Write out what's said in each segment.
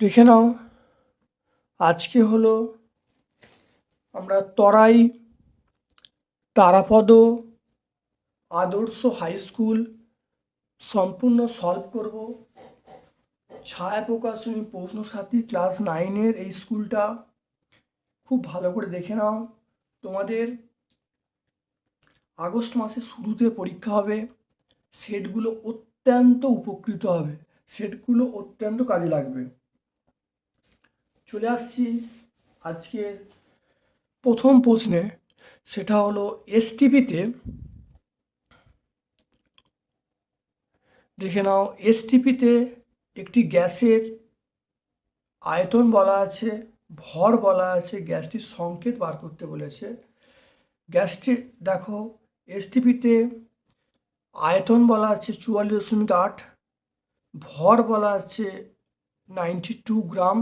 দেখে নাও, আজকে হলো আমরা তরাই তারাপদ আদর্শ হাই স্কুল সম্পূর্ণ সলভ করব। ছায়া প্রকাশনী প্রশ্ন সাথী ক্লাস নাইনের এই স্কুলটা। খুব ভালো করে দেখে নাও। তোমাদের আগস্ট মাসের শুরুতে পরীক্ষা হবে। সেটগুলো অত্যন্ত উপকৃত হবে। সেটগুলো অত্যন্ত কাজে লাগবে। চলে আসছি আজকের প্রথম প্রশ্নে। সেটা হলো এসটিপিতে দেখে নাও এসটিপিতে একটি গ্যাসের আয়তন বলা আছে, ভর বলা আছে, গ্যাসটির সংকেত বার করতে বলেছে। গ্যাসটি দেখো এসটিপিতে আয়তন বলা আছে চুয়াল্লিশ দশমিক আট, ভর বলা আছে নাইনটি টু গ্রাম।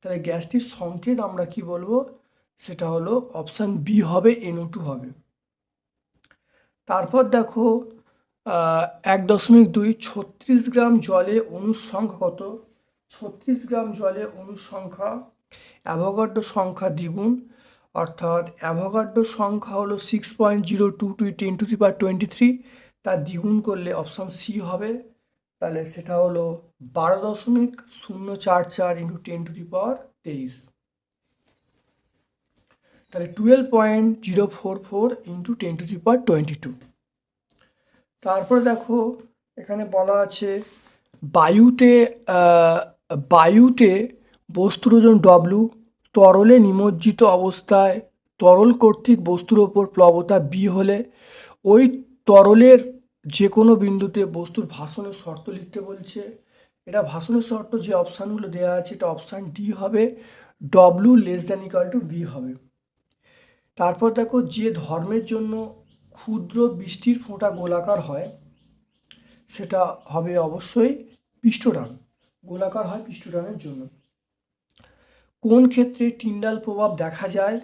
তাহলে গ্যাসটির সংকেত আমরা কি বলব? সেটা হলো অপশান বি হবে এনও টু হবে। তারপর দেখো এক দশমিক দুই, ছত্রিশ গ্রাম জলে অণুর কত? ছত্রিশ গ্রাম জলে অণুর সংখ্যা সংখ্যা দ্বিগুণ। অর্থাৎ অ্যাভোগাড্ড সংখ্যা হলো six point zero two two ten to the power twenty three তার দ্বিগুণ করলে অপশান সি হবে। তাহলে সেটা হলো বারো দশমিক শূন্য চার চার ইন্টু টেন টু দি তেইশ। তাহলে twelve point zero four four into ten to the twenty two তারপরে দেখো এখানে বলা আছে বায়ুতে বায়ুতে বস্তুর ওজন ডব্লু তরলে নিমজ্জিত অবস্থায় তরল কর্তৃক বস্তুর ওপর প্লবতা বি হলে, ওই তরলের যে কোনো বিন্দুতে বস্তুর ভাষণের শর্ত লিখতে বলছে। এটা ভাষণের শর্ত যে অপশানগুলো দেওয়া আছে, এটা অপশান ডি হবে W less than equal to B হবে। তারপর দেখো, যে ধর্মের জন্য ক্ষুদ্র বৃষ্টির ফোঁটা গোলাকার হয়, সেটা হবে অবশ্যই পৃষ্ঠটান। গোলাকার হয় পৃষ্ঠটানের জন্য। কোন ক্ষেত্রে টিন্ডাল প্রভাব দেখা যায়?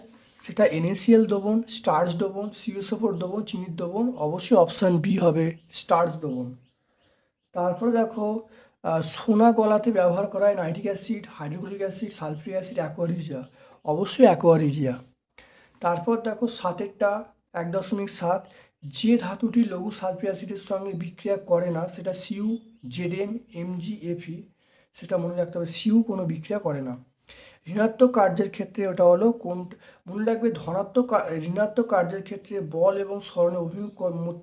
সেটা এনএসিএল দ্রবণ, স্টার্চ দ্রবণ সিওসোফোর দ্রবণ, চিনির দ্রবণ, অবশ্যই অপশান বি হবে স্টার্চ দ্রবণ। তারপরে দেখো সোনা গলাতে ব্যবহার করা হয় nitric acid, hydrochloric acid sulphuric acid, aqua regia. অবশ্যই অ্যাকোয়ারিজিয়া। তারপর দেখো, সাতেরটা, এক দশমিক সাত, যে ধাতুটি লঘু সালফিক অ্যাসিডের সঙ্গে বিক্রিয়া করে না, সেটা সিউ জেডএন এমজি এফি সেটা মনে রাখতে হবে, সিউ কোনো বিক্রিয়া করে না। ঋণাত্মক কার্যের ক্ষেত্রে ওটা হলো কোন, মনে রাখবে ধনাত্মক ঋণাত্মক কার্যের ক্ষেত্রে বল এবং স্মরণের অভিমুখ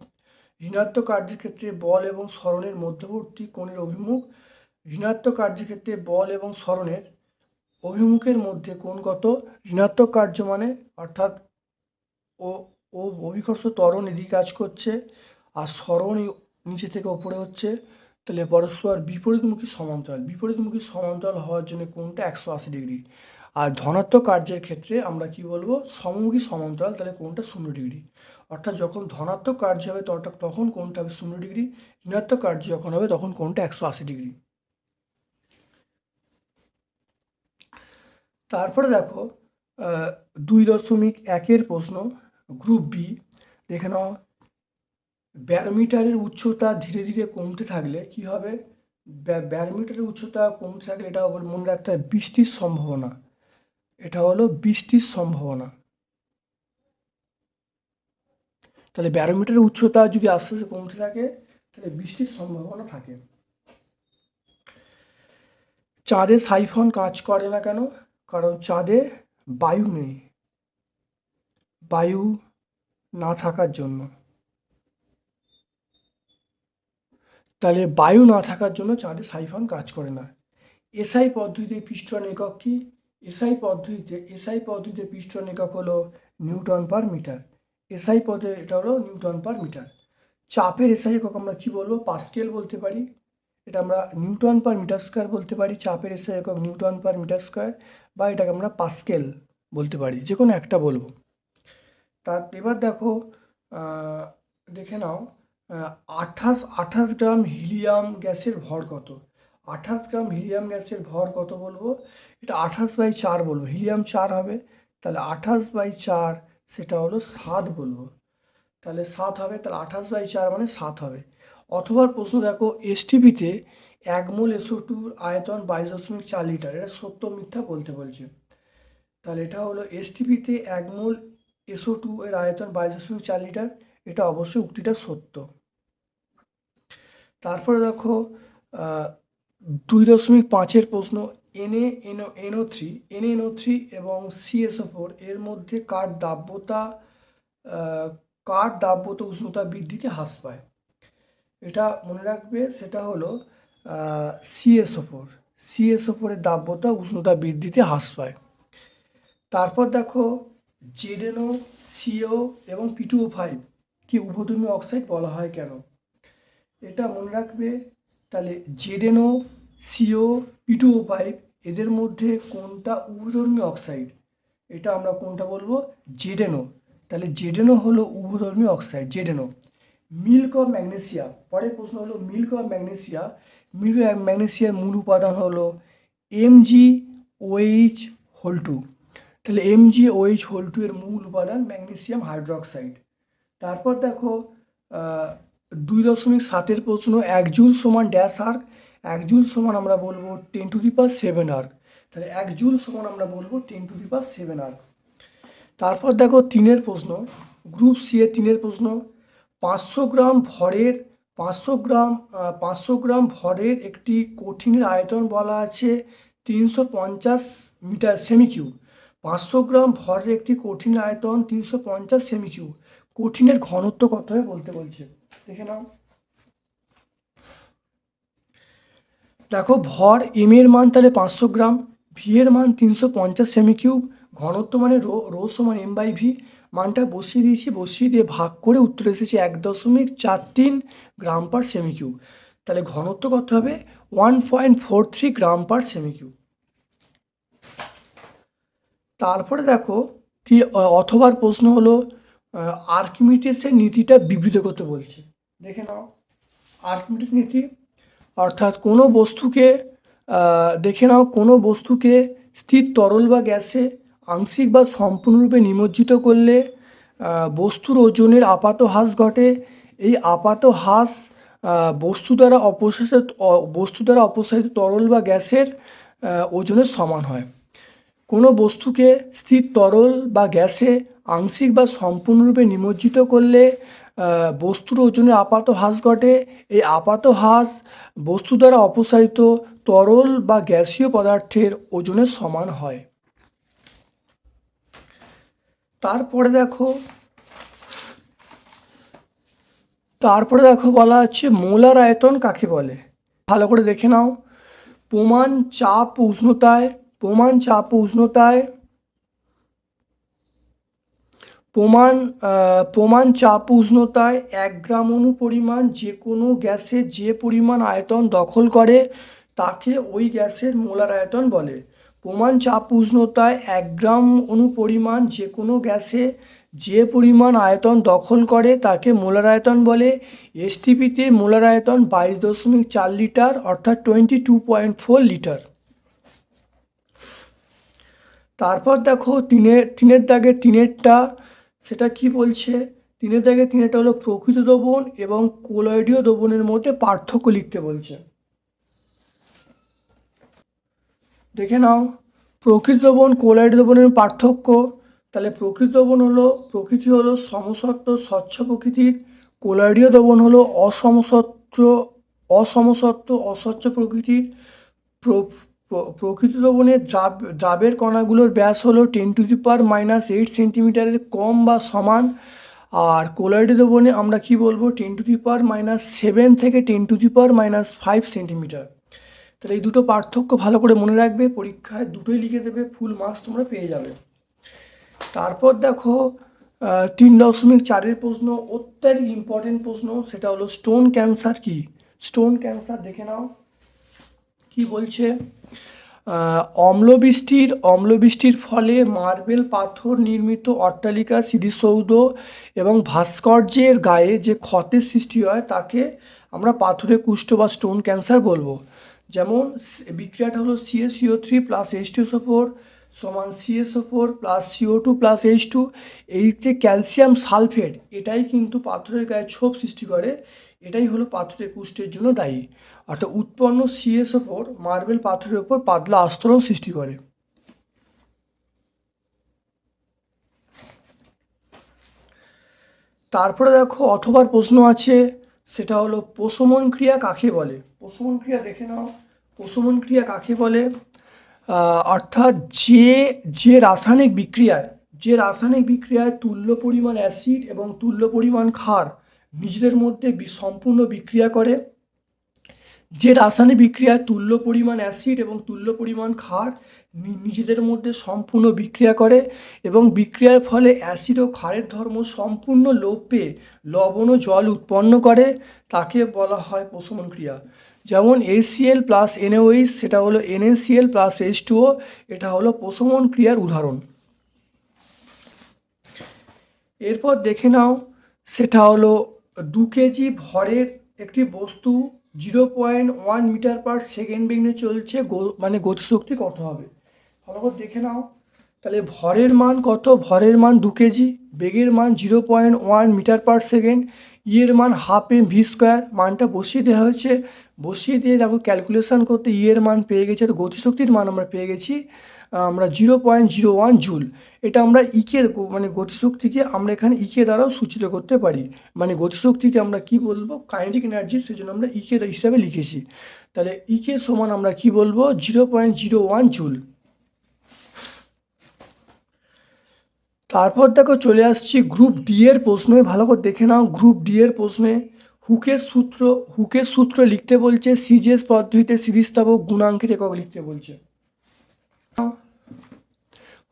ঋণাত্মক কার্যের ক্ষেত্রে বল এবং স্মরণের মধ্যবর্তী কোণের অভিমুখ, ঋণাত্মক কার্যের ক্ষেত্রে বল এবং স্মরণের অভিমুখের মধ্যে কোন কত ঋণাত্মক কার্য মানে অর্থাৎ ও ও অভিকর্ষ ত্বরণ এদিকে কাজ করছে, আর স্মরণ নিচে থেকে ওপরে হচ্ছে তাহলে পরস্পর বিপরীতমুখী সমান্তরাল। বিপরীতমুখী সমান্তরাল হওয়ার জন্য কোনটা একশো আশি ডিগ্রি। আর ধনাত্মক কার্যের ক্ষেত্রে আমরা কি বলব? সমমুখী সমান্তরাল, তাহলে কোনটা শূন্য ডিগ্রি। অর্থাৎ যখন ধনাত্মক কার্য হবে তখন কোনটা হবে শূন্য ডিগ্রি। ঋণাত্মক কার্য যখন হবে তখন কোনটা একশো আশি ডিগ্রি। তারপরে দেখো দুই দশমিক একের প্রশ্ন, গ্রুপ বি। দেখে নাও ব্যারোমিটারের উচ্চতা ধীরে ধীরে কমতে থাকলে কি হবে? ব্যা- ব্যারোমিটারের উচ্চতা কমতে থাকলে এটা আবার মনে রাখতে হবে, বৃষ্টির সম্ভাবনা। এটা হলো বৃষ্টির সম্ভাবনা। তাহলে ব্যারোমিটারের উচ্চতা যদি আস্তে আস্তে কমতে থাকে, তাহলে বৃষ্টির সম্ভাবনা থাকে। চাঁদে সাইফন কাজ করে না কেন? কারণ চাঁদে বায়ু নেই। বায়ু না থাকার জন্য। তাহলে বায়ু না থাকার জন্য চাঁদে সাইফন কাজ করে না। এসআই পদ্ধতিতে পিস্টন একক কি? এসআই পদ্ধতিতে এসআই পদ্ধতিতে পিস্টন একক হলো নিউটন পার মিটার। এসআই পদ্ধতি এটা হলো নিউটন পার মিটার। চাপের এসআই একক আমরা কী বলব? পাস্কেল বলতে পারি। এটা আমরা নিউটন পার মিটার স্কোয়ার বলতে পারি। চাপের এসআই একক নিউটন পার মিটার স্কোয়ার বা এটাকে আমরা পাস্কেল বলতে পারি। যে কোনো একটা বলব। তার এবার দেখো দেখে নাও। আঠাশ আঠাশ গ্রাম হিলিয়াম গ্যাসের ভর কত? আঠাশ গ্রাম হিলিয়াম গ্যাসের ভর কত বলব? এটা আঠাশ বাই চার বলব। হিলিয়াম চার হবে, তাহলে আঠাশ বাই চার সেটা হলো সাত বলব। তাহলে সাত হবে, তাহলে আঠাশ বাই চার মানে সাত হবে। অথবা প্রশ্ন দেখো এসটিপিতে এক মোল এসো টুর আয়তন বাইশ দশমিক চার লিটার, এটা সত্য মিথ্যা বলতে বলছে। তাহলে এটা হলো এসটিপিতে এক মোল এসো টু এর আয়তন বাইশ দশমিক চার লিটার, এটা অবশ্যই উক্তিটা সত্য। তারপরে দেখো দুই দশমিক পাঁচের প্রশ্ন NA NO NO three NA NO three এবং সিএসও ফোর এর মধ্যে কার দাব্যতা কার দাব্যতা উষ্ণতা বৃদ্ধিতে হ্রাস পায়? এটা মনে রাখবে, সেটা হলো সিএসও ফোর সিএসও ফোরের দাব্যতা উষ্ণতা বৃদ্ধিতে হ্রাস পায়। তারপর দেখো জেডেনও সিও এবং পিটুও ফাইভ কি উভধর্মী অক্সাইড বলা হয় কেন? এটা মনে রাখবে। তাহলে জেডেনও, সিও পিটুও ফাইভ, এদের মধ্যে কোনটা উভধর্মী অক্সাইড? এটা আমরা কোনটা বলব? জেডেনও। তাহলে জেডেনও হলো উভধর্মী oxide, ZNO. Milk of magnesia, পরের প্রশ্ন হলো মিল্ক অফ ম্যাগনেসিয়া। মিল্ক ম্যাগনেসিয়ার মূল উপাদান হলো M MG OH whole two. তাহলে M MG OH whole two এর মূল উপাদান ম্যাগনেসিয়াম হাইড্রোক্সাইড। তারপর দেখো দুই দশমিক সাতের প্রশ্ন, এক জুল সমান ড্যাশ আর্ক এক জুল সমান আমরা বলব ten to the power seven erg তাহলে এক জুল সমান আমরা বলব ten to the seven erg তারপর দেখো তিনের প্রশ্ন গ্রুপ সি এর তিনের প্রশ্ন, পাঁচশো গ্রাম ভরের, পাঁচশো গ্রাম পাঁচশো গ্রাম ভরের একটি কঠিনের আয়তন বলা আছে তিনশো পঞ্চাশ মিটার সেমিকিউব পাঁচশো গ্রাম ভরের একটি কঠিন আয়তন তিনশো পঞ্চাশ সেমিকিউব কঠিনের ঘনত্ব কত হবে বলতে বলছে? দেখে নাও। দেখো ভর এম এর মান তাহলে পাঁচশো গ্রাম ভি এর মান তিনশো পঞ্চাশ সেমি কিউব ঘনত্ব মানে রো রো সমান এম বাই ভি মানটা বসিয়ে দিয়েছি বসিয়ে দিয়ে ভাগ করে উত্তর এসেছে এক দশমিক চার তিন গ্রাম পার সেমি কিউব তাহলে ঘনত্ব কত হবে? One point four three gram per cm cube তারপরে দেখো অথবার প্রশ্ন হলো আহ, আর্কিমিডিসের নীতিটা বিবৃত করতে বলছে। দেখে নাও। আর্কিমিডিস নীতি, অর্থাৎ কোনো বস্তুকে দেখে নাও, কোনো বস্তুকে স্থির তরল বা গ্যাসে আংশিক বা সম্পূর্ণরূপে নিমজ্জিত করলে বস্তুর ওজনের আপাত হ্রাস ঘটে। এই আপাত হ্রাস বস্তু দ্বারা অপসারিত বস্তু দ্বারা অপসারিত তরল বা গ্যাসের ওজনের সমান হয়। কোনো বস্তুকে স্থির তরল বা গ্যাসে আংশিক বা সম্পূর্ণরূপে নিমজ্জিত করলে বস্তুর ওজনের আপাত হ্রাস ঘটে। এই আপাত হ্রাস বস্তু দ্বারা অপসারিত তরল বা গ্যাসীয় পদার্থের ওজনের সমান হয়। তারপরে দেখো তারপরে দেখো বলা আছে, মোলার আয়তন কাকে বলে? ভালো করে দেখে নাও। প্রমাণ চাপ উষ্ণতায়, প্রমাণ চাপ উষ্ণতায় প্রমাণ প্রমাণ চাপ উষ্ণতায় এক গ্রাম অণু পরিমাণ যে কোনো গ্যাসে যে পরিমাণ আয়তন দখল করে, তাকে ওই গ্যাসের মোলার আয়তন বলে। প্রমাণ চাপ উষ্ণতায় এক গ্রাম অণু পরিমাণ যে কোনো গ্যাসে যে পরিমাণ আয়তন দখল করে, তাকে মোলার আয়তন বলে। এসটিপিতে মোলার আয়তন বাইশ দশমিক চার লিটার, অর্থাৎ twenty two point four litre. তারপর দেখো তিনের তিনের দাগে তিনেরটা সেটা কি বলছে? তিনের দাগে তিনেরটা হলো প্রকৃত দ্রবণ এবং কোলয়েডীয় দ্রবণের মধ্যে পার্থক্য লিখতে বলছে। দেখে নাও, প্রকৃত দ্রবণ কোলয়েড দ্রবণের পার্থক্য। তাহলে প্রকৃত দ্রবণ হলো, প্রকৃতি হলো সমসত্ব স্বচ্ছ প্রকৃতির। কোলয়েডীয় দ্রবণ হলো অসমসত্ব অসমসত্ব অস্বচ্ছ প্রকৃতির। প্র- প্র- প্রকৃত দ্রবণের দ্রাব জাবের কণাগুলোর ব্যাস হলো ten to the power minus eight সেন্টিমিটারের কম বা সমান। আর কোলাইডি দ্রবণে আমরা কি বলব? Ten to the power minus seven থেকে ten to the power minus five centimetre তাহলে এই দুটো পার্থক্য ভালো করে মনে রাখবে, পরীক্ষায় দুটোই লিখে দেবে ফুল মার্কস তোমরা পেয়ে যাবে। তারপর দেখো তিন দশমিক চারের প্রশ্ন, অত্যাধিক ইম্পর্টেন্ট প্রশ্ন, সেটা হলো স্টোন ক্যান্সার কি? স্টোন ক্যান্সার দেখে নাও। কি বলছে? অম্লবৃষ্টির অম্লবৃষ্টির ফলে মার্বেল পাথর নির্মিত অট্টালিকা স্মৃতিসৌধ এবং ভাস্কর্যের গায়ে যে ক্ষতের সৃষ্টি হয়, তাকে আমরা পাথরে কুষ্ঠ বা স্টোন ক্যান্সার বলব। যেমন বিক্রিয়াটা হলো CACO three plus H two four সমান CSO four plus CO two plus H two এই যে ক্যালসিয়াম সালফেট, এটাই কিন্তু পাথরের গায়ে ছোপ সৃষ্টি করে। এটাই হলো পাথরের কুষ্ঠের জন্য দায়ী। অর্থাৎ উৎপন্ন সিএসও ফোর মার্বেল পাথরের ওপর পাতলা আস্তরণ সৃষ্টি করে। তারপরে দেখো অথবার প্রশ্ন আছে, সেটা হলো প্রশমন ক্রিয়া কাকে বলে? প্রশমন ক্রিয়া দেখে নাও। প্রশমন ক্রিয়া কাকে বলে? অর্থাৎ যে যে রাসায়নিক বিক্রিয়ায়, যে রাসায়নিক বিক্রিয়ায় তুল্য পরিমাণ অ্যাসিড এবং তুল্য পরিমাণ ক্ষার নিজেদের মধ্যে সম্পূর্ণ বিক্রিয়া করে। যে রাসায়নিক বিক্রিয়ায় তুল্য পরিমাণ অ্যাসিড এবং তুল্য পরিমাণ ক্ষার নিজেদের মধ্যে সম্পূর্ণ বিক্রিয়া করে এবং বিক্রিয়ার ফলে অ্যাসিড ও ক্ষারের ধর্ম সম্পূর্ণ লোপ পেয়ে লবণ ও জল উৎপন্ন করে, তাকে বলা হয় প্রশমন ক্রিয়া। যেমন এসিএল প্লাস এনওএইচ সেটা হলো এনএসিএল প্লাস এইচ টুও এটা হলো প্রশমন ক্রিয়ার উদাহরণ। এরপর দেখে নাও, সেটা হলো দু কেজি ভরের একটি বস্তু zero point one metre per second বেগে চলছে মানে গতিশক্তি কত হবে? ভালো করে দেখে নাও। তাহলে ভরের মান কত? ভরের মান দু কেজি, বেগের মান zero point one metre per second ইয়ের মান হাফ এম ভি স্কোয়ার মানটা বসিয়ে দেওয়া হয়েছে। বসিয়ে দিয়ে দেখো ক্যালকুলেশান করতে ইয়ের মান পেয়ে গেছি, আর গতিশক্তির মান আমরা পেয়ে গেছি। আমরা zero point zero one joule এটা আমরা ইকে মানে গতিশক্তিকে আমরা এখানে ইকে দ্বারাও সূচিত করতে পারি। মানে গতিশক্তিকে আমরা কি বলব? কাইনেটিক এনার্জি সেজন্য আমরা ইকে হিসাবে লিখেছি। তাহলে ইকে সমান আমরা কি বলব? Zero point zero one joule তারপর দেখো চলে আসছি গ্রুপ ডি এর প্রশ্নে। ভালো করে দেখে নাও গ্রুপ ডি এর প্রশ্নে। হুকের সূত্র হুকের সূত্র লিখতে বলছে সিজিএস পদ্ধতিতে স্থিতিস্থাপক গুণাঙ্কের একক লিখতে বলছে।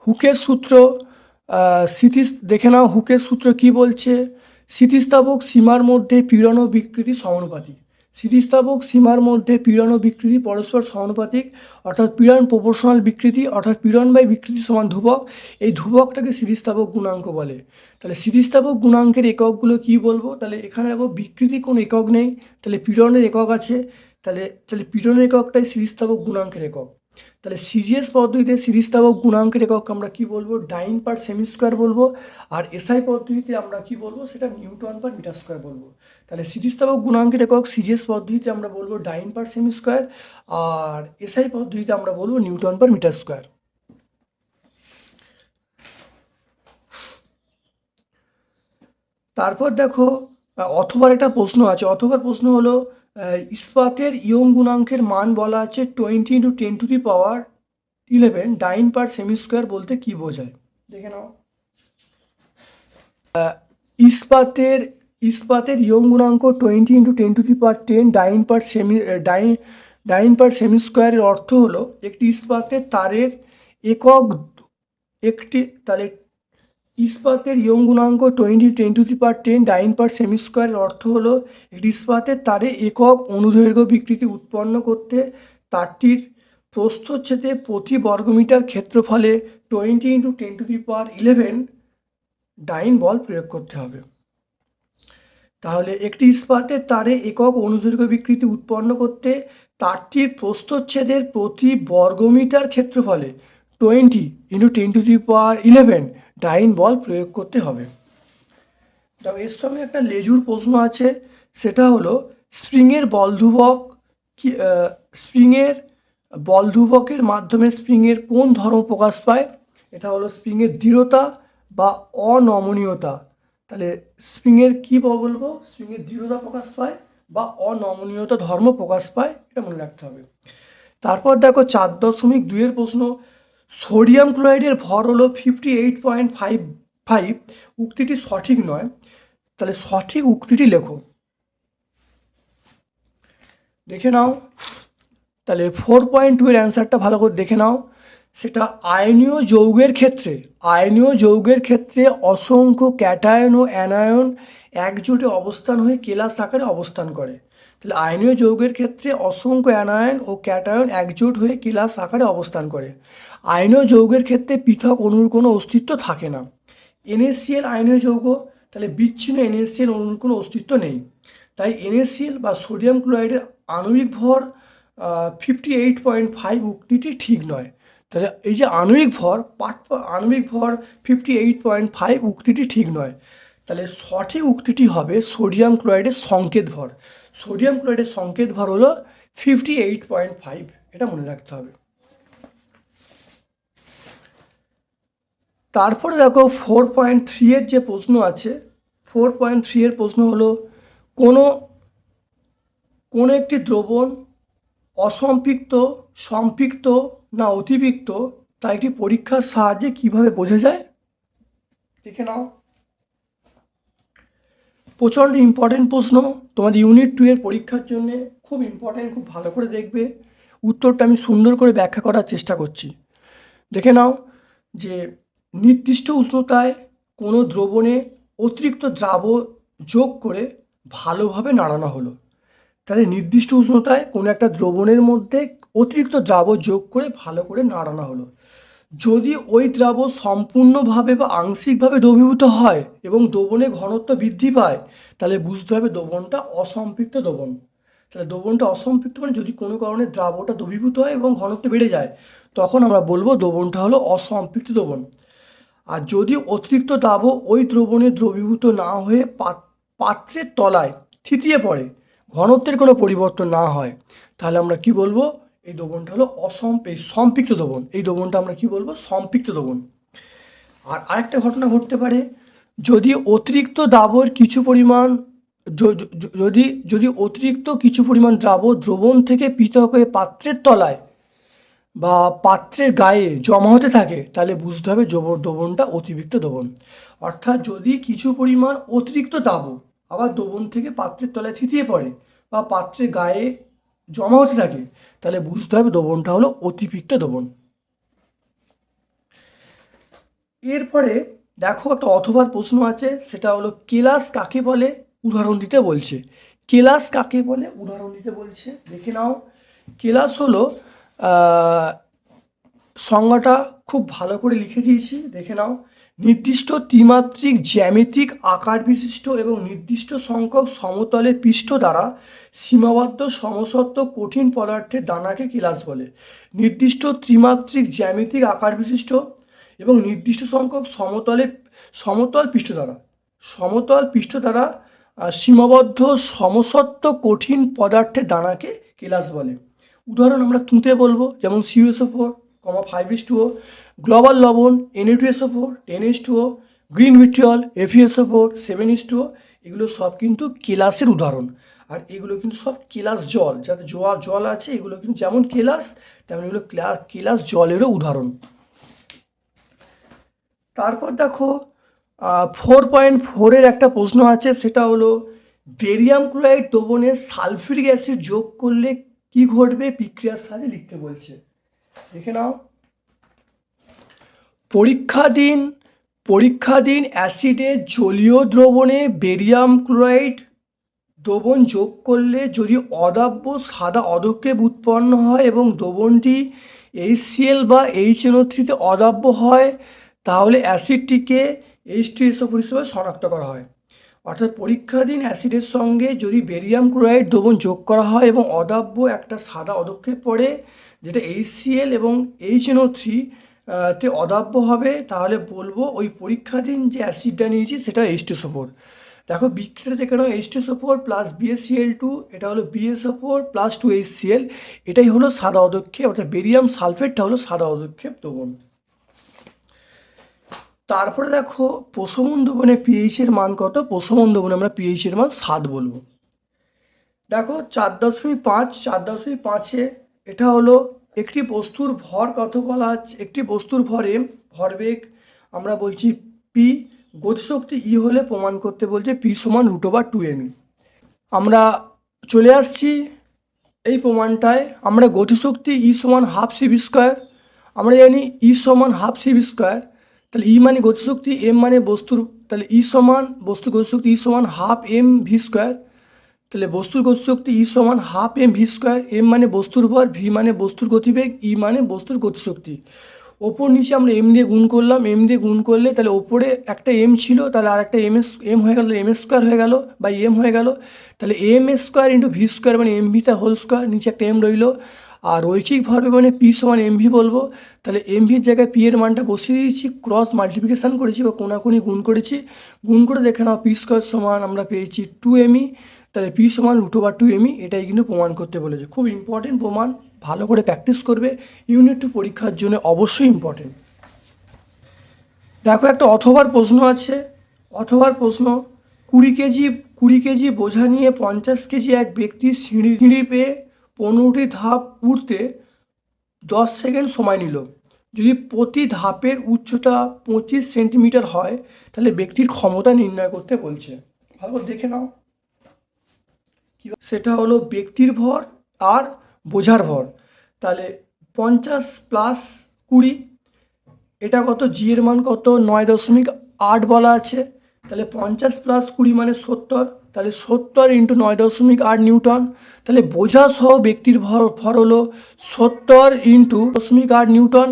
হুকের সূত্র স্থিতি দেখে নাও হুকের সূত্র কি বলছে? স্থিতিস্থাপক সীমার মধ্যে পীড়ন বিকৃতি সমানুপাতিক। স্থিতিস্থাপক সীমার মধ্যে পীড়ন বিকৃতি পরস্পর সমানুপাতিক, অর্থাৎ পীড়ন প্রপোর্শনাল বিকৃতি, অর্থাৎ পীড়ন বাই বিকৃতি সমান ধ্রুবক। এই ধ্রুবকটাকে স্থিতিস্থাপক গুণাঙ্ক বলে। তাহলে স্থিতিস্থাপক গুণাঙ্কের এককগুলো কি বলব? তাহলে এখানে দেখো বিকৃতি কোনো একক নেই, তাহলে পীড়নের একক আছে। তাহলে তাহলে পীড়নের এককটাই স্থিতিস্থাপক গুণাঙ্কের একক। তাহলে সিজিএস পদ্ধতিতে স্থিতিস্থাপক গুণাঙ্কের একক, আমরা কি বলব? ডাইন পার সেমি স্কোয়ার বলব, আর এসআই পদ্ধতিতে আমরা কি বলব? সেটা নিউটন পার মিটার স্কোয়ার বলব। তাহলে স্থিতিস্থাপক গুণাঙ্কের একক সিজিএস পদ্ধতিতে আমরা বলব ডাইন পার সেমি স্কোয়ার, আর এসআই পদ্ধতিতে আমরা বলব নিউটন পার মিটার স্কোয়ার। তারপর দেখো অথবার একটা প্রশ্ন আছে। অথবার প্রশ্ন হলো ইস্পাতের ইয়ং গুণাঙ্কের মান বলা আছে twenty into ten to the power eleven dyne per cm square বলতে কি বোঝায়? দেখে নাও। ইস্পাতের ইস্পাতের ইয়ং গুণাঙ্ক twenty into ten to the power ten dyne per cm dyne dyne per cm স্কোয়ারের অর্থ হলো একটি ইস্পাতের তারের একক, একটি তাহলে ইস্পাতের ইয়ং গুণাঙ্ক twenty ten to the power ten dyne per cm স্কোয়ারের অর্থ হলো একটি ইস্পাতের তারে একক অনুদৈর্ঘ্য বিকৃতি উৎপন্ন করতে তারটির প্রস্থচ্ছেদে প্রতি বর্গমিটার ক্ষেত্রফলে twenty into ten to the power eleven dyne বল প্রয়োগ করতে হবে। তাহলে একটি ইস্পাতের তারে একক অনুদৈর্ঘ্য বিকৃতি উৎপন্ন করতে তারটির প্রস্থচ্ছেদের প্রতি বর্গ বর্গমিটার ক্ষেত্রফলে twenty into ten to the power eleven dyne বল প্রয়োগ করতে হবে। তবে এর সঙ্গে একটা লেজুর প্রশ্ন আছে, সেটা হলো, স্প্রিংয়ের বল ধ্রুবক কি স্প্রিংয়ের বল ধ্রুবকের মাধ্যমে স্প্রিংয়ের কোন ধর্ম প্রকাশ পায়? এটা হলো স্প্রিংয়ের দৃঢ়তা বা অনমনীয়তা। তাহলে স্প্রিংয়ের কী বলব? স্প্রিংয়ের দৃঢ়তা প্রকাশ পায় বা অনমনীয়তা ধর্ম প্রকাশ পায়, এটা মনে রাখতে হবে। তারপর দেখো চার দশমিক দুইয়ের প্রশ্ন সোডিয়াম ক্লোরাইডের ভর হলো fifty eight point five five উক্তিটি সঠিক নয়। তাহলে সঠিক উক্তিটি লেখো। দেখে নাও। তাহলে ফোর পয়েন্ট টু এর অ্যান্সারটা ভালো করে দেখে নাও। সেটা আয়নীয় যৌগের ক্ষেত্রে, আয়নীয় যৌগের ক্ষেত্রে অসংখ্য ক্যাটায়ন ও অ্যানায়ন একজোটে অবস্থান হয়ে কেলাস আকারে অবস্থান করে। তাহলে আয়নীয় যৌগের ক্ষেত্রে অসংখ্য অ্যানায়ন ও ক্যাটায়ন একজোট হয়ে কেলাস আকারে অবস্থান করে। আয়নীয় যৌগের ক্ষেত্রে পৃথক অণুর কোনো অস্তিত্ব থাকে না। এনএসিএল আয়নীয় যৌগ, তাহলে বিচ্ছিন্ন এনএসিএল অণুর কোনো অস্তিত্ব নেই। তাই এনএসিএল বা সোডিয়াম ক্লোরাইডের আণবিক ভর ফিফটি এইট পয়েন্ট ফাইভ উক্তিটি ঠিক নয়। তাহলে এই যে আণবিক ভর পাট আণবিক ভর ফিফটি এইট পয়েন্ট ফাইভ উক্তিটি ঠিক নয়। তাহলে সঠিক উক্তিটি হবে সোডিয়াম ক্লোরাইডের সংকেত ভর। সোডিয়াম ক্লোরাইডের সংকেত ভর হলো ফিফটি এইট পয়েন্ট ফাইভ এটা মনে রাখতে হবে। তারপরে দেখো ফোর পয়েন্ট থ্রি এর যে প্রশ্ন আছে ফোর পয়েন্ট থ্রি এর প্রশ্ন হলো, কোনো কোনো একটি দ্রবণ অসম্পৃক্ত, সম্পৃক্ত না অতিরিক্ত তা একটি পরীক্ষার সাহায্যে কীভাবে বোঝা যায়? দেখে নাও। প্রচণ্ড ইম্পর্টেন্ট প্রশ্ন। তোমাদের ইউনিট টু এর পরীক্ষার জন্য খুব ইম্পর্টেন্ট খুব ভালো করে দেখবে। উত্তরটা আমি সুন্দর করে ব্যাখ্যা করার চেষ্টা করছি। দেখে নাও যে নির্দিষ্ট উষ্ণতায় কোনো দ্রবণে অতিরিক্ত দ্রাব যোগ করে ভালোভাবে নাড়ানো হলো। তাহলে নির্দিষ্ট উষ্ণতায় কোনো একটা দ্রবণের মধ্যে অতিরিক্ত দ্রাব যোগ করে ভালো করে নাড়ানো হলো। যদি ওই দ্রাব সম্পূর্ণভাবে বা আংশিকভাবে দ্রবীভূত হয় এবং দ্রবণে ঘনত্ব বৃদ্ধি পায়, তাহলে বুঝতে হবে দ্রবণটা অসম্পৃক্ত দ্রবণ। তাহলে দ্রবণটা অসম্পৃক্ত মানে যদি কোনো কারণে দ্রাবটা দ্রবীভূত হয় এবং ঘনত্ব বেড়ে যায়, তখন আমরা বলব দ্রবণটা হলো অসম্পৃক্ত দ্রবণ। আর যদি অতিরিক্ত দ্রাব ওই দ্রবণে দ্রবীভূত না হয়ে পাত- পাত্রের তলায় থিতিয়ে পড়ে, ঘনত্বের কোনো পরিবর্তন না হয়, তাহলে আমরা কি বলব? এই দ্রবণটা হলো অসম্প, সম্পৃক্ত দ্রবণ। এই দ্রবণটা আমরা কি বলব? সম্পৃক্ত দ্রবণ। আর আরেকটা ঘটনা ঘটতে পারে, যদি অতিরিক্ত দ্রাবর কিছু পরিমাণ যদি যদি অতিরিক্ত কিছু পরিমাণ দ্রাব দ্রবণ থেকে পৃথক হয়ে পাত্রের তলায় বা পাত্রের গায়ে জমা হতে থাকে, তাহলে বুঝতে হবে জবর দ্রবণটা অতিরিক্ত দ্রবণ। অর্থাৎ যদি কিছু পরিমাণ অতিরিক্ত দাব আবার দ্রবণ থেকে পাত্রের তলায় থিতিয়ে পড়ে বা পাত্রের গায়ে জমা হতে থাকে, তাহলে বুঝতে হবে দ্রবণটা হলো অতিরিক্ত দ্রবণ। এরপরে দেখো একটা অথবার প্রশ্ন আছে, সেটা হলো কেলাস কাকে বলে? উদাহরণ দিতে বলছে। কেলাস কাকে বলে? উদাহরণ দিতে বলছে, দেখে নাও। কেলাস হলো সংজ্ঞাটা খুব ভালো করে লিখে দিয়েছি, দেখে নাও। নির্দিষ্ট ত্রিমাত্রিক জ্যামিতিক আকার বিশিষ্ট এবং নির্দিষ্ট সংখ্যক সমতলের পৃষ্ঠ দ্বারা সীমাবদ্ধ সমসত্ব কঠিন পদার্থের দানাকে কিলাস বলে। নির্দিষ্ট ত্রিমাত্রিক জ্যামিতিক আকার বিশিষ্ট এবং নির্দিষ্ট সংখ্যক সমতলে, সমতল পৃষ্ঠ দ্বারা, সমতল পৃষ্ঠ দ্বারা সীমাবদ্ধ সমসত্ব কঠিন পদার্থের দানাকে কেলাস বলে। উদাহরণ আমরা তুঁতে বলব, যেমন CUSO four comma five is two O global লবণ NA two SO four ten is two O green vitriol FESO four seven is two O এগুলো সব কিন্তু কেলাসের উদাহরণ। আর এগুলো কিন্তু সব কেলাস জল, যাতে জল জল আছে, এগুলো কিন্তু যেমন কেলাস, তেমন এগুলো ক্লা- কেলাস জলেরও উদাহরণ। তারপর দেখো ফোর পয়েন্ট ফোরের একটা প্রশ্ন আছে, সেটা হলো বেরিয়াম ক্লোরাইড দ্রবণে সালফিউরিক অ্যাসিড যোগ করলে কি ঘটবে? বিক্রিয়ার সাথে লিখতে বলছে। দেখে নাও। পরীক্ষাধীন পরীক্ষাধীন অ্যাসিডের জলীয় দ্রবণে বেরিয়াম ক্লোরাইড দ্রবণ যোগ করলে যদি অদাব্য সাদা অধক্ষেপ উৎপন্ন হয় এবং দ্রবণটি এইচসিএল বা এইচএনও থ্রিতে অদাব্য হয়, তাহলে অ্যাসিডটিকে এইচ টু এসও হিসেবে শনাক্ত করা হয়। অর্থাৎ পরীক্ষাধীন অ্যাসিডের সঙ্গে যদি বেরিয়াম ক্লোরাইড দ্রবণ যোগ করা হয় এবং অদাব্য একটা সাদা অধক্ষেপ পড়ে যেটা এইচসিএল এবং এইচএনও থ্রি তে অদাব্য হবে, তাহলে বলব ওই পরীক্ষাধীন যে অ্যাসিডটা নিয়েছি, সেটা এইচ টু ফোর দেখো বিক্রিয়াটা দেখে নাও H two four plus BSCL two এটা হলো BSO four plus two HCL এটাই হলো সাদা অধক্ষেপ অর্থাৎ বেরিয়াম সালফেটটা হলো সাদা অধক্ষেপ দ্রবণ। তারপরে দেখো, প্রশমন দ্রবণে পিএইচের মান কত? প্রশমন দ্রবণে আমরা পিএইচের মান সাত বলব। দেখো, চার দশমিক পাঁচ, চার দশমিক পাঁচে এটা হলো একটি বস্তুর ভর কত বলা আছে একটি বস্তুর ভরে, ভরবেগ আমরা বলছি পি গতিশক্তি ই হলে প্রমাণ করতে বলছে পি সমান রুট ওভার টু এমই আমরা চলে আসছি এই প্রমাণটায়। আমরা গতিশক্তি ই সমান হাফ সিভি স্কোয়ার আমরা জানি ই সমান হাফ সিভি স্কোয়ার তাহলে ই মানে গতিশক্তি এম মানে বস্তুর, তাহলে ই সমান, বস্তুর গতিশক্তি ই সমান হাফ এম ভি স্কোয়ার তাহলে বস্তুর গতিশক্তি ই সমান half M V square, M মানে বস্তুর ভর, ভি মানে বস্তুর গতিবেগ, ই মানে বস্তুর গতিশক্তি। ওপর নিচে আমরা এম দিয়ে গুণ করলাম, এম দিয়ে গুণ করলে তাহলে ওপরে একটা এম ছিল, তাহলে আর একটা এম এস, এম হয়ে গেল, এম স্কোয়ার হয়ে গেল বা এম হয়ে গেল। তাহলে M S square into V square মানে এম ভিটা হোল স্কোয়ার, নিচে একটা এম রইল। আর রৈখিক ভরবে মানে পি সমান এম ভি বলব। তাহলে এমভির জায়গায় পি এর মানটা বসিয়ে দিয়েছি ক্রস মাল্টিপ্লিকেশান করেছি বা কোনাকুনি গুণ করেছি। গুণ করে দেখে নাও, পি স্কোয়ার সমান আমরা পেয়েছি টু এমই তাহলে পি সমান root over two M E, এটাই কিন্তু প্রমাণ করতে বলেছে। খুব ইম্পর্টেন্ট প্রমাণ, ভালো করে প্র্যাকটিস করবে ইউনিট টু পরীক্ষার জন্য অবশ্যই ইম্পর্টেন্ট দেখো একটা অথবার প্রশ্ন আছে, অথবার প্রশ্ন, কুড়ি কেজি কুড়ি কেজি বোঝা নিয়ে পঞ্চাশ কেজি এক ব্যক্তি সিঁড়ি সিঁড়ি পেয়ে পনেরোটি ধাপ উঠতে দশ সেকেন্ড সময় নিল। যদি প্রতি ধাপের উচ্চতা পঁচিশ সেন্টিমিটার হয়, তাহলে ব্যক্তির ক্ষমতা নির্ণয় করতে বলছে। ভালো দেখে নাও। সেটা হলো ব্যক্তির ভর আর বোঝার ভর। তাহলে পঞ্চাশ প্লাস কুড়ি, এটা কত? জি এর মান কত? নয় দশমিক আট বলা আছে। তাহলে পঞ্চাশ প্লাস কুড়ি মানে সত্তর। তাহলে সত্তর ইন্টু নয় দশমিক আট নিউটন। তাহলে বোঝা সহ ব্যক্তির ভর ভর হলো সত্তর ইন্টু দশমিক আট নিউটন।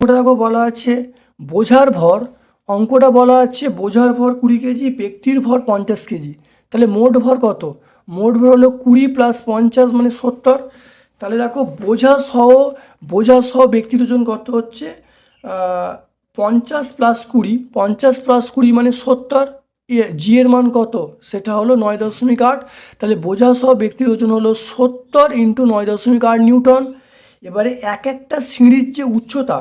ওটা দেখো বলা আছে বোঝার ভর। অঙ্কটা বলা আছে বোঝার ভর কুড়ি কেজি, ব্যক্তির ভর পঞ্চাশ কেজি। তাহলে মোট ভর কত? মোট ভর হলো কুড়ি প্লাস পঞ্চাশ মানে সত্তর। তাহলে দেখো বোঝা সহ বোঝা সহ ব্যক্তির ওজন কত হচ্ছে? পঞ্চাশ প্লাস কুড়ি, পঞ্চাশ প্লাস কুড়ি মানে সত্তর। জি এর মান কত? সেটা হলো নয় দশমিক আট। তাহলে বোঝা সহ ব্যক্তির ওজন হলো সত্তর ইন্টু নয় দশমিক আট নিউটন। এবারে এক একটা সিঁড়ির যে উচ্চতা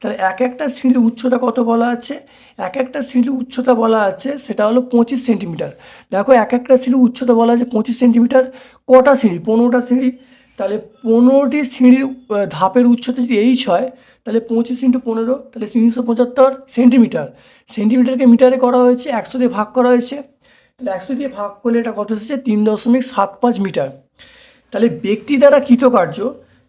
তাহলে এক একটা সিঁড়ির উচ্চতা কত বলা আছে? এক একটা সিঁড়ির উচ্চতা বলা আছে, সেটা হলো পঁচিশ সেন্টিমিটার। দেখো, এক একটা সিঁড়ির উচ্চতা বলা আছে পঁচিশ সেন্টিমিটার, কটা সিঁড়ি পনেরোটা সিঁড়ি তাহলে পনেরোটি সিঁড়ির ধাপের উচ্চতা যদি এইচ হয়, তাহলে পঁচিশ ইন্টু পনেরো, তাহলে তিনশো পঁচাত্তর সেন্টিমিটার। সেন্টিমিটারকে মিটারে করা হয়েছে, একশো দিয়ে ভাগ করা হয়েছে। তাহলে একশো দিয়ে ভাগ করলে এটা কত এসেছে তিন দশমিক সাত পাঁচ মিটার। তাহলে ব্যক্তি দ্বারা কৃতকার্য,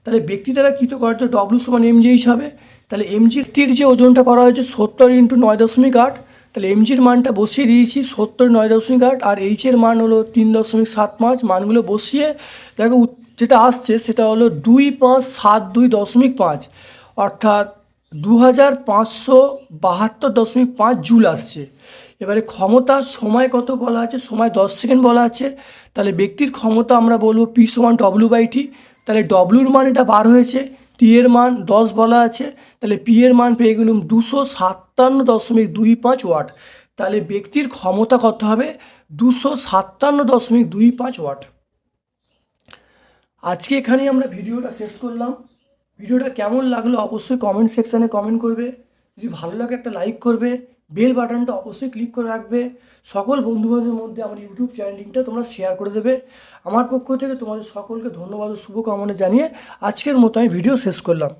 তাহলে ব্যক্তি দ্বারা কৃতকার্য ডব্লু সমান এমজিএইচ হবে। তাহলে এমজির যে ওজনটা করা হয়েছে সত্তর ইন্টু নয় দশমিক আট, তাহলে এমজির মানটা বসিয়ে দিয়েছি সত্তর নয় দশমিক আট, আর এইচের মান হলো তিন দশমিক সাত পাঁচ, মানগুলো বসিয়ে দেখো যেটা আসছে সেটা হলো দুই পাঁচ সাত দুই দশমিক পাঁচ, অর্থাৎ দু হাজার পাঁচশো বাহাত্তর দশমিক পাঁচ জুল আসছে। এবারে ক্ষমতা সময় কত বলা আছে? সময় দশ সেকেন্ড বলা আছে। তাহলে ব্যক্তির ক্ষমতা আমরা বলব পি সমান ডব্লু বাই টি তাহলে ডব্লুর মান এটা বার হয়েছে। টি এর মান দশ বলা আছে, তাহলে পি এর মান পেয়ে গেলাম দুশো সাতান্ন দশমিক দুই পাঁচ ওয়াট। তাহলে ব্যক্তির ক্ষমতা কত হবে? দুশো সাতান্ন দশমিক দুই পাঁচ ওয়াট। আজকে এখানেই আমরা ভিডিওটা শেষ করলাম। ভিডিওটা কেমন লাগল অবশ্যই কমেন্ট সেকশানে কমেন্ট করবে। যদি ভালো লাগে একটা লাইক করবে। বেল বাটনটা অবশ্যই ক্লিক করে রাখবে। সকল বন্ধুবান্ধবের মধ্যে আমার ইউটিউব চ্যানেল লিঙ্কটা তোমরা শেয়ার করে দেবে। আমার পক্ষ থেকে তোমাদের সকলকে ধন্যবাদ ও শুভকামনা জানিয়ে আজকের মতো আমি ভিডিও শেষ করলাম।